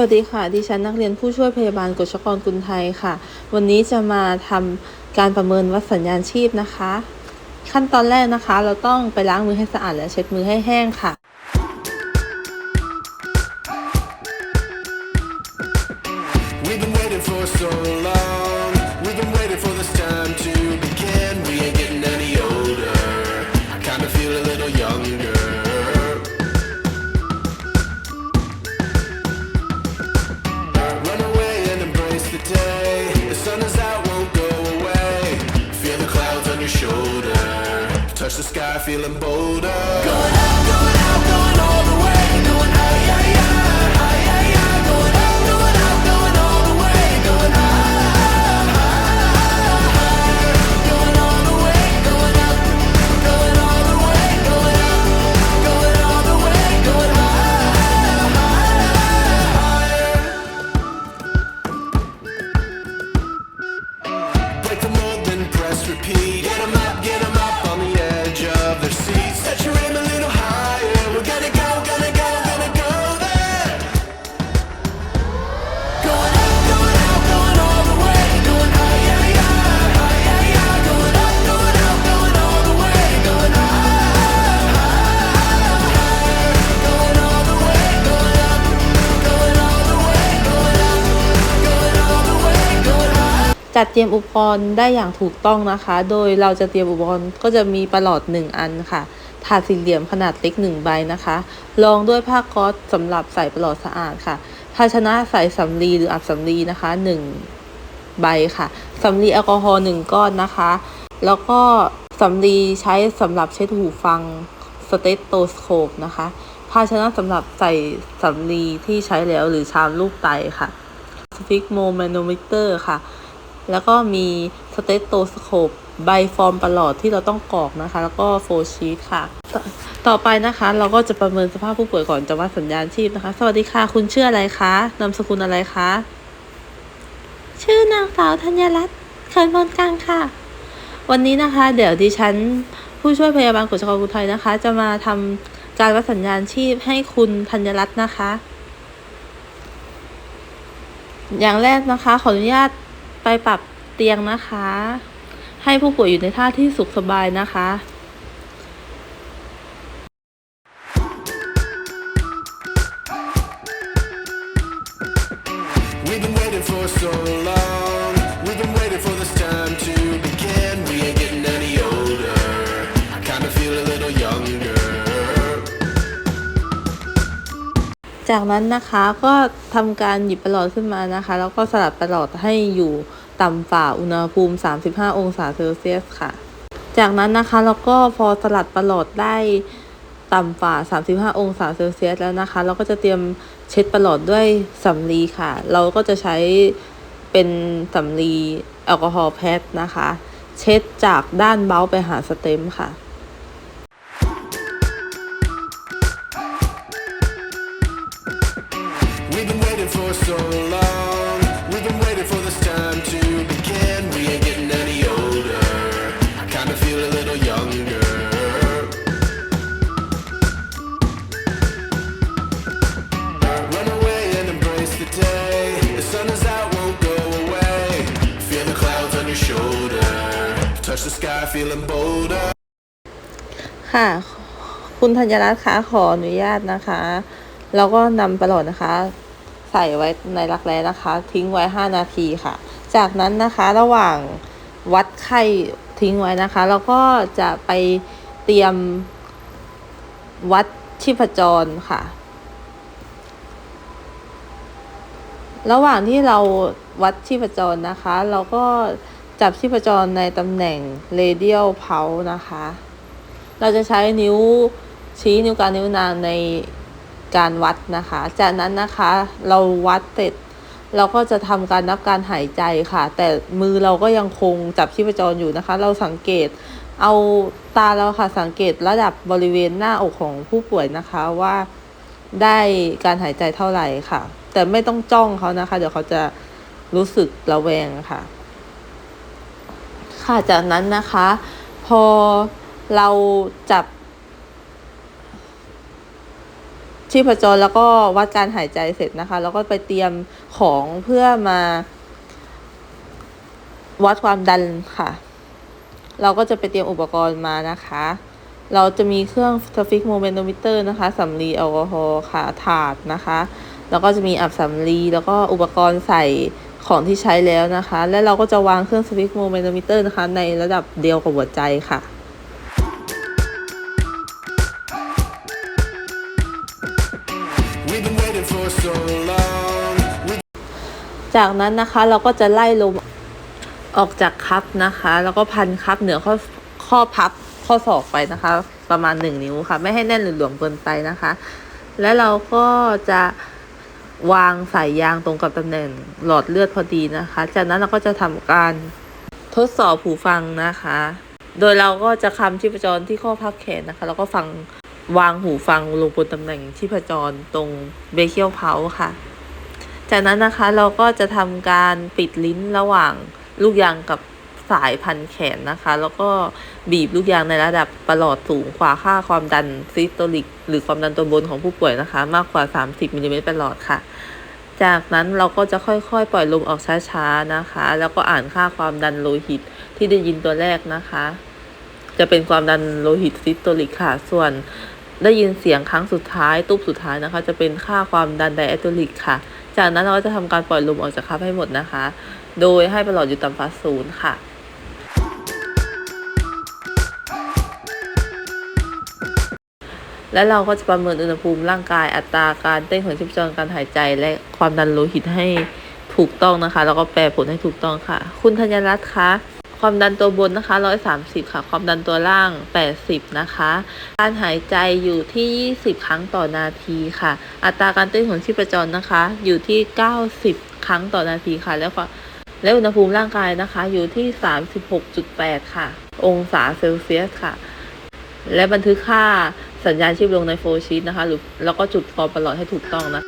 วัสดีค่ะ ดิฉันนักเรียนผู้ช่วยพยาบาลกฎชกรกุลไทยค่ะ วันนี้จะมาทำการประเมินวัดสัญญาณชีพนะคะ ขั้นตอนแรกนะคะ เราต้องไปล้างมือให้สะอาดและเช็ดมือให้แห้งค่ะ your shoulder. Touch the sky, feeling bolder. Going out, going out, going all the way. Going high, high, high, high, high, high. Going out, going out, going up, going all the way. Going high, high, high. จัดเตรียมอุปกรณ์ได้อย่างถูกต้องนะคะ โดยเราจะเตรียมอุปกรณ์ก็จะมีประหลอด 1 อันค่ะ ถาดสี่เหลี่ยมขนาดเล็ก 1 ใบนะคะ รองด้วยผ้าก๊อซสำหรับใส่ประหลอดสะอาดค่ะ ภาชนะใส่สำลีหรืออับสำลีนะคะ 1 ใบค่ะ สำลีแอลกอฮอล์1ก้อนนะคะ แล้วก็สำลีใช้สำหรับเช็ดหูฟังสเตตโตสโคปนะคะ ภาชนะสำหรับใส่สำลีที่ใช้แล้วหรือชามลูกไตค่ะสฟิกโมแมโนมิเตอร์ค่ะ แล้วก็มีสเตตโตสโคปใบฟอร์มประหลอดที่เราต้องกรอกนะคะ แล้วก็โฟชีตค่ะตต่อไปนะคะ เราก็จะประเมินสภาพผู้ป่วยก่อนจะวัดสัญญาณชีพนะคะ สวัสดีค่ะ คุณชื่ออะไรคะนามสกุลอะไรคะ ชื่อนางสาวธัญรัตน์เขินบนกลางค่ะ วันนี้นะคะ เดี๋ยวดิฉันผู้ช่วยพยาบาลกฤษกรกุลไทยนะคะ จะมาทำการวัดสัญญาณชีพให้คุณธัญรัตน์นะคะ อย่างแรกนะคะ ขออนุญาต ไปปรับเตียงนะคะ ให้ผู้ป่วยอยู่ในท่าที่สุขสบายนะคะ We've จากนั้นนะคะก็ทำการหยิบประหลอดขึ้นมานะคะ แล้วก็สลับประหลอดให้อยู่ต่ำฝ่าอุณหภูมิ 35 องศาเซลเซียสค่ะ จากนั้นนะคะแล้วก็พอสลัดประหลอดได้ต่ำฝ่า 35 องศาเซลเซียสแล้วนะคะ เราก็จะเตรียมเช็ดประหลอดด้วยสำลีค่ะ เราก็จะใช้เป็นสำลีแอลกอฮอล์แพดนะคะ เช็ดจากด้านเบ้าไปหาสเต็มค่ะ shoulder. Touch the sky, feeling bolder. ค่ะ คุณธัญรัตน์คะขออนุญาตนะคะเราก็นำประหลอดนะคะ ใส่ไว้ในรักแร้นะคะ ทิ้งไว้ 5 นาทีค่ะ จากนั้นนะคะระหว่างวัดไข้ทิ้งไว้นะคะเราก็จะไปเตรียมวัดชีพจรค่ะ ระหว่างที่เราวัดชีพจรนะคะ เราก็ จับชีพจรในตำแหน่ง radial pulse นะคะ เราจะใช้นิ้วชี้นิ้วกลางนิ้วนางในการวัดนะคะ จากนั้นนะคะเราวัดเสร็จเราก็จะทำการนับการหายใจค่ะ แต่มือเราก็ยังคงจับชีพจรอยู่นะคะ เราสังเกตเอาตาเราค่ะสังเกตระดับบริเวณหน้าอกของผู้ป่วยนะคะว่าได้การหายใจเท่าไหร่ค่ะ แต่ไม่ต้องจ้องเขานะคะ เดี๋ยวเขาจะรู้สึกระแวงค่ะ ค่ะ จากนั้นนะคะ พอเราจับ ชีพจรแล้วก็วัดการหายใจเสร็จนะคะ แล้วก็ไปเตรียมของเพื่อมา วัดความดันค่ะ เราก็จะไปเตรียมอุปกรณ์มานะคะ เราจะมีเครื่องสฟิกโมเมนโ o มิเตอร์นะคะสำลีแอลกอฮอล์ค่ะถาดนะคะ แล้วก็จะมีอับสำลีแล้วก็อุปกรณ์ใส่ ของที่ใช้แล้วนะคะ และเราก็จะวางเครื่องสฟิกโมเมนโ o มิเตอร์นะคะ ในระดับเดียวกับหัวใจค่ะ We've been waiting for so long. We จากนั้นนะคะเราก็จะไล่ลมออกจากคัพนะคะ แล้วก็พันคัพเหนือข้อข้อพับข้อศอกไปนะคะ ประมาณหนึ่งนิ้วค่ะ ไม่ให้แน่นหรือหลวมเกินไปนะคะ และเราก็จะ วางสายยางตรงกับตำแหน่งหลอดเลือดพอดีนะคะ จากนั้นเราก็จะทำการทดสอบหูฟังนะคะ โดยเราก็จะคำชีพจรที่ข้อพับแขนนะคะ แล้วก็ฟังวางหูฟังลงบนตำแหน่งชีพจรตรงเบเคียวเพาค่ะ จากนั้นนะคะเราก็จะทำการปิดลิ้นระหว่างลูกยางกับ สายพันแขนนะคะ แล้วก็บีบลูกยางในระดับประหลอดสูงกว่าค่าความดันซิสโตลิก หรือความดันตัวบนของผู้ป่วยนะคะ มากกว่า 30มิลลิเมตรประหลอดค่ะ จากนั้นเราก็จะค่อยๆ ปล่อยลมออกช้าๆนะคะ แล้วก็อ่านค่าความดันโลหิตที่ได้ยินตัวแรกนะคะ จะเป็นความดันโลหิตซิสโตลิกค่ะ ส่วนได้ยินเสียงครั้งสุดท้ายตู้สุดท้ายนะคะ จะเป็นค่าความดันไดแอตโตลิกค่ะ จากนั้นเราก็จะทำการปล่อยลมออกจากคัพให้หมดนะคะ โดยให้ประหลอดอยู่ต่ำฟ้าศูนย์ค่ะ และเราก็จะประเมินอุณหภูมิร่างกายอัตราการเต้นของชีพจรการหายใจและความดันโลหิตให้ถูกต้องนะคะ แล้วก็แปลผลให้ถูกต้องค่ะ คุณธัญรัตน์คะความดันตัวบนนะคะ 130 ค่ะ ความดันตัวล่าง 80 นะคะ การหายใจอยู่ที่ 20 ครั้งต่อนาทีค่ะ อัตราการเต้นของชีพจรนะคะ อยู่ที่ 90 ครั้งต่อนาทีค่ะ แล้วก็และอุณหภูมิร่างกายนะคะ อยู่ที่ 36.8 ค่ะ องศาเซลเซียสค่ะ และบันทึกค่า สัญญาณชีพลงในโฟลชีตนะคะ หรือแล้วก็จุดฟอร์ประหลอดให้ถูกต้องนะ